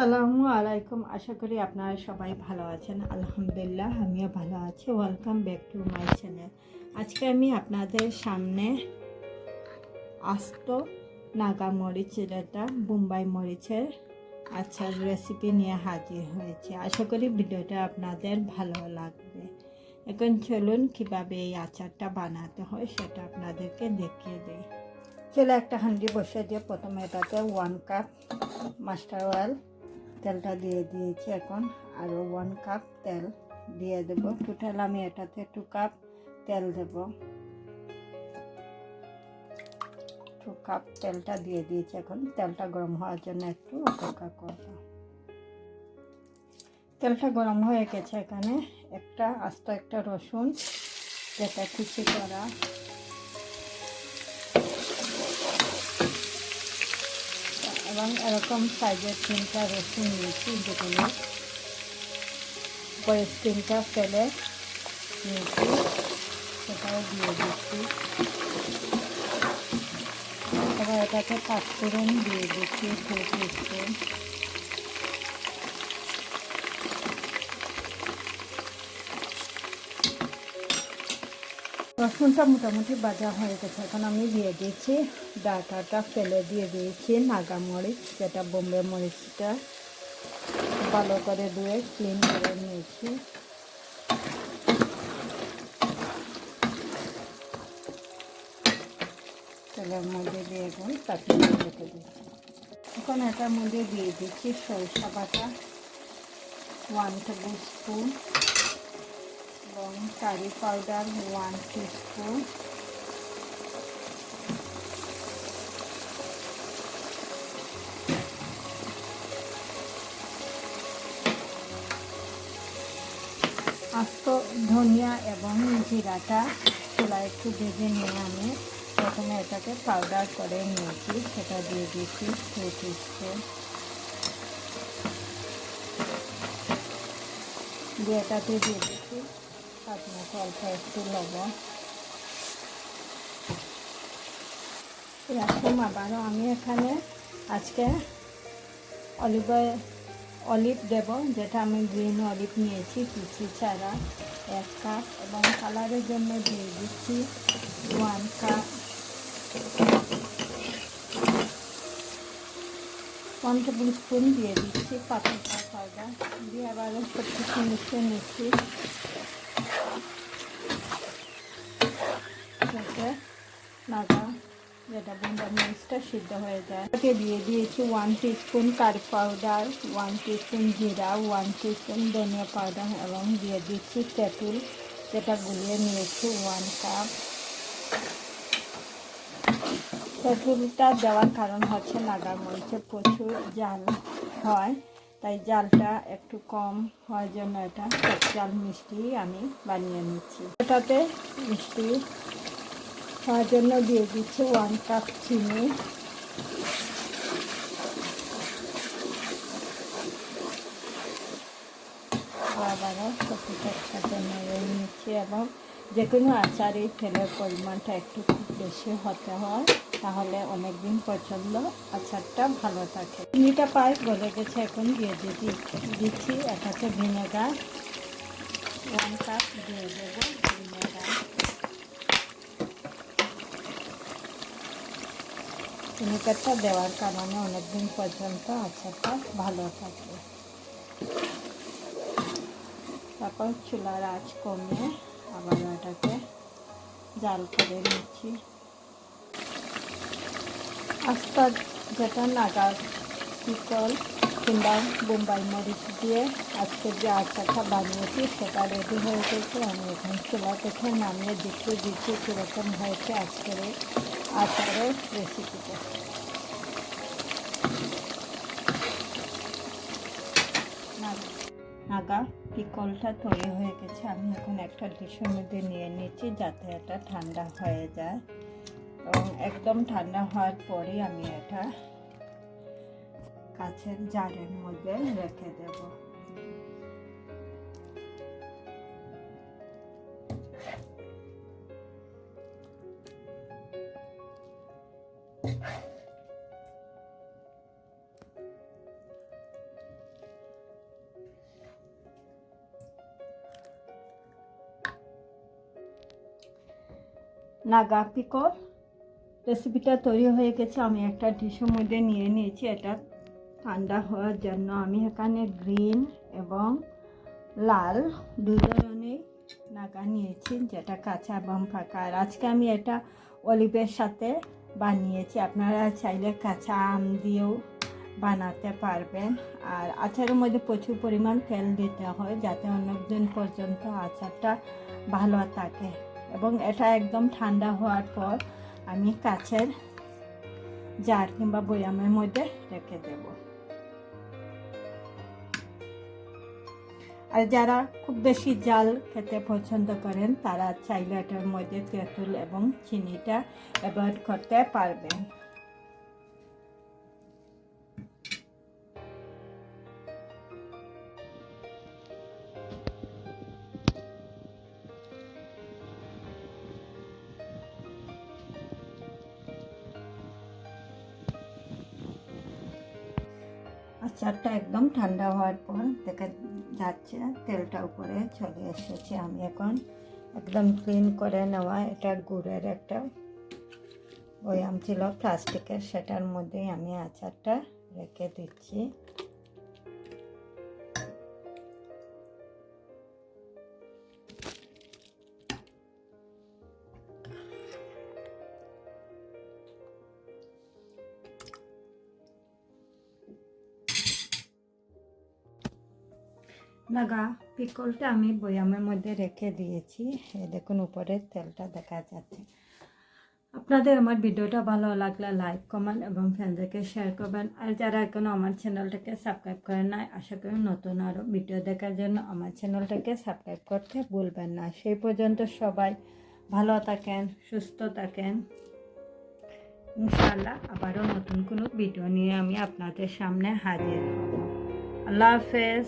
আসসালামু আলাইকুম। আশা করি আপনারা সবাই ভালো আছেন। আলহামদুলিল্লাহ, আমিও ভালো আছি। Welcome back to my channel আজকে আমি আপনাদের সামনে আস্ত নাগা মরিচের একটা বোম্বাই মরিচের আচ্ছা রেসিপি নিয়ে হাজির হয়েছে। আশা করি ভিডিওটা আপনাদের ভালো লাগবে। এখন চলুন কীভাবে এই আচারটা বানাতে হয়, সেটা আপনাদেরকে দেখিয়ে দিই। চলে একটা হান্ডি বসে দিয়ে প্রথমে এটাতে ওয়ান কাপ মাস্টার অয়েল তেলটা দিয়ে দিয়েছি এখন আরও ওয়ান কাপ তেল দিয়ে দেব। টোটাল আমি এটাতে টু কাপ তেল দেব। টু কাপ তেলটা দিয়ে দিয়েছি এখন। তেলটা গরম হওয়ার জন্য একটু অপেক্ষা করব। তেলটা গরম হয়ে গেছে এখানে। একটা আস্ত একটা রসুন, যেটা কুচি করা। এবং এরকম সাইজের তিনটা রসুন নিয়েছি যেগুলো পরে স্কিনটা ফেলে নিয়েছি, সেটাও দিয়ে দিচ্ছি। এবার এটাকে পাঁচফোড়ন দিয়ে দিচ্ছি ফুল স্পুন রসুনটা মোটামুটি বাজা হয়ে গেছে। এখন আমি দিয়ে দিয়েছি ডাটাটা, ফেলে দিয়ে দিয়েছি নাগা মরিচ, যেটা বোম্বে মরিচটা। ভালো করে ধুয়ে ক্লিন করে নিয়েছি। মধ্যে দিয়ে এখন তাকে এখন এটার মধ্যে দিয়ে দিচ্ছি সরিষা বাটা ওয়ান টেবিল স্পুন এবং কারি পাউডার ওয়ান টিস্পুন আস্ত ধনিয়া এবং জিরাটা চুলা একটু ভেজে নিয়ে আমি প্রথমে এটাকে পাউডার করে নিয়েছি, সেটা দিয়ে দিয়েছি টু টিস্পুন দিয়ে এটাতে দিয়ে স্বাদ মতো একটু লবণ। এরকম আবারও আমি এখানে আজকে অলিভ অলিভ দেব, যেটা আমি গ্রিন অলিভ নিয়েছি কুচি ছাড়া এক কাপ এবং কালারের জন্য দিয়ে দিচ্ছি one cup one tablespoon দিয়ে দিচ্ছি পাপরিকা পাউডার দিয়ে আবারও সব কিছু মিশিয়ে নিচ্ছি। যাতে নাগা যেটা বোম্বা মরিচটা সিদ্ধ হয়ে যায়। ওকে দিয়ে দিয়েছি one teaspoon curry powder one teaspoon জিরা ওয়ান টিস্পুন ধনিয়া পাউডার এবং দিয়ে দিচ্ছি তেঁতুল, যেটা গুলিয়ে নিয়েছি ওয়ান কাপ তেঁতুলটা দেওয়ার কারণ হচ্ছে নাগা মরিচে প্রচুর জাল হয়, তাই জালটা একটু কম হওয়ার জন্য এটা জাল মিষ্টি আমি বানিয়ে নিচ্ছি। এটাতে মিষ্টি হওয়ার জন্য দিয়ে দিচ্ছি ওয়ান কাপ চিনি। নিচ্ছি এবং যে কোনো আচারে তেলের পরিমাণটা একটু খুব বেশি হতে হয়, তাহলে অনেক দিন পর্যন্ত আচারটা ভালো থাকে। চিনিটা পাই গলে গেছে, এখন দিয়ে দিদি দিচ্ছি, এক এটাতে ভিনেগার ওয়ান কাপ দিয়ে দেবো ভিনেগার। ভিনেগারটা দেওয়ার কারণে অনেক দিন পর্যন্ত আচারটা ভালো থাকে। তারপর চুলার আঁচ কমিয়ে আবার এটাকে জাল করে নিচ্ছি। আস্তা যেটা নাগা পিকল কিংবা বোম্বাই মরিচ দিয়ে আজকে যে আচারটা বানিয়েছি, সেটা রেডি হয়ে গেছে। আমি এখন চুলা থেকে নামিয়ে দেখতে দিচ্ছি কীরকম হয়েছে আজকের আচারের রেসিপিটা নাগা পিকলটা তৈরি হয়ে গেছে। আমি এখন একটা ডিশের মধ্যে নিয়ে নিচ্ছি যাতে এটা ঠান্ডা হয়ে যায়। এবং একদম ঠান্ডা হওয়ার পরে আমি এটা কাছের জারের মধ্যে রেখে দেব। নাগা পিকল রেসিপিটা তৈরি হয়ে গেছে। আমি একটা ডিশের মধ্যে নিয়ে নিয়েছি। এটা ঠান্ডা হওয়ার জন্য। আমি এখানে গ্রিন এবং লাল দু ধরনের নাগা নিয়েছি, যেটা কাঁচা এবং ফাঁকা। আর আজকে আমি এটা অলিভের সাথে বানিয়েছি। আপনারা চাইলে কাঁচা আম দিয়েও বানাতে পারবেন। আর আচারের মধ্যে প্রচুর পরিমাণ তেল দিতে হয় যাতে অনেক দিন পর্যন্ত আচারটা ভালো থাকে। এবং এটা একদম ঠান্ডা হওয়ার পর আমি কাছের জার কিংবা বয়ামের মধ্যে রেখে দেব। আর যারা খুব বেশি জাল খেতে পছন্দ করেন, তারা চাইলে এটার মধ্যে তেঁতুল এবং চিনিটা অ্যাভয়েড করতে পারবেন। আচারটা একদম ঠান্ডা হওয়ার পর দেখা যাচ্ছে, তেলটা উপরে চলে এসেছে। আমি এখন একদম ক্লিন করে নেওয়া, এটা গুড়ের একটা বয়াম ছিল প্লাস্টিকের সেটার মধ্যেই আমি আচারটা রেখে দিচ্ছি। লাগা পিকলটা আমি বয়ামের মধ্যে রেখে দিয়েছি। দেখুন উপরের তেলটা দেখা যাচ্ছে। আপনাদের আমার ভিডিওটা ভালো লাগলে লাইক কমেন্ট এবং ফ্রেন্ডদেরকে শেয়ার করবেন। আর যারা এখনও আমার চ্যানেলটাকে সাবস্ক্রাইব করেন না আশা করি নতুন আরও ভিডিও দেখার জন্য আমার চ্যানেলটাকে সাবস্ক্রাইব করতে ভুলবেন না। সেই পর্যন্ত সবাই ভালো থাকেন, সুস্থ থাকেন। ইনশাআল্লাহ আবারও নতুন কোনো ভিডিও নিয়ে আমি আপনাদের সামনে হাজির হব। আল্লাহ হাফেজ।